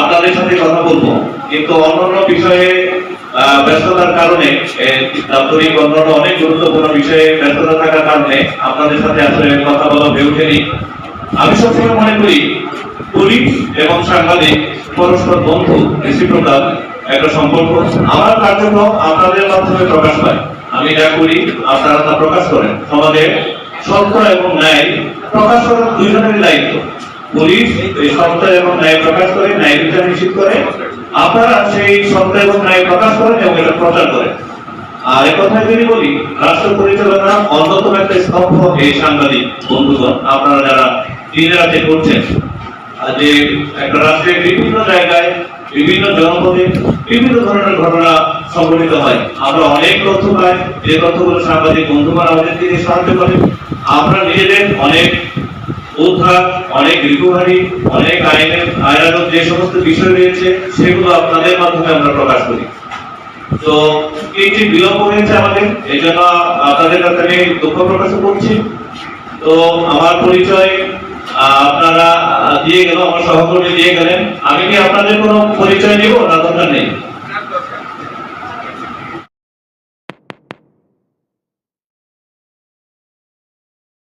আপনাদের সাথে কথা বলব। কিন্তু অন্যান্য বিষয়ে ব্যস্ততার কারণে দাপ্তরিক অন্যান্য অনেক গুরুত্বপূর্ণ বিষয়ে ব্যস্ততা থাকার কারণে আপনাদের সাথে আসলে কথা বলা হয়ে ওঠেনি। আমি সবসময় মনে করি, পুলিশ এবং সাংবাদিক পরস্পর বন্ধু, রেসিপ্রোকাল একটা সম্পর্ক। আমার কার্যক্রম আপনাদের মাধ্যমে প্রকাশ পায় আমি যা করি, আপনারা তা প্রকাশ করেন। সমাজে সত্য এবং ন্যায় প্রকাশ করার দুইজনেরই দায়িত্ব। পুলিশ এই সত্য এবং ন্যায় প্রকাশ করে, ন্যায় বিচার নিশ্চিত করে। আপনারা সেই সত্য এবং ন্যায় প্রকাশ করেন এবং এটা প্রচার করেন। আর এক কথা যদি বলি, রাষ্ট্র পরিচালনা অন্যতম একটা স্তম্ভ এই সাংবাদিক বন্ধুগণ, আপনারা যারা দিন রাতে করছেন যে একটা রাষ্ট্রের বিভিন্ন জায়গায় বিভিন্ন জনপদে বিভিন্ন ধরনের ঘটনা সংঘটিত হয়। আমরা অনেক তথ্য পাই, যে তথ্যগুলো সাংবাদিক বন্ধুগণ আমাদের দিকে সাহায্য করে। আমরা নিজেদের অনেক অনেক অনেক আইনের যে সমস্ত বিষয় রয়েছে, সেগুলো আপনাদের মাধ্যমে আমরা প্রকাশ করি। তো বিলম্ব হয়েছে এই জন্য আপনাদের কাছে আমি প্রকাশ করছি। তো আমার পরিচয় আপনারা দিয়ে গেল, আমার সহকর্মী দিয়ে গেলেন। আমি কি আপনাদের কোনো পরিচয় নিব না দরকার নেই?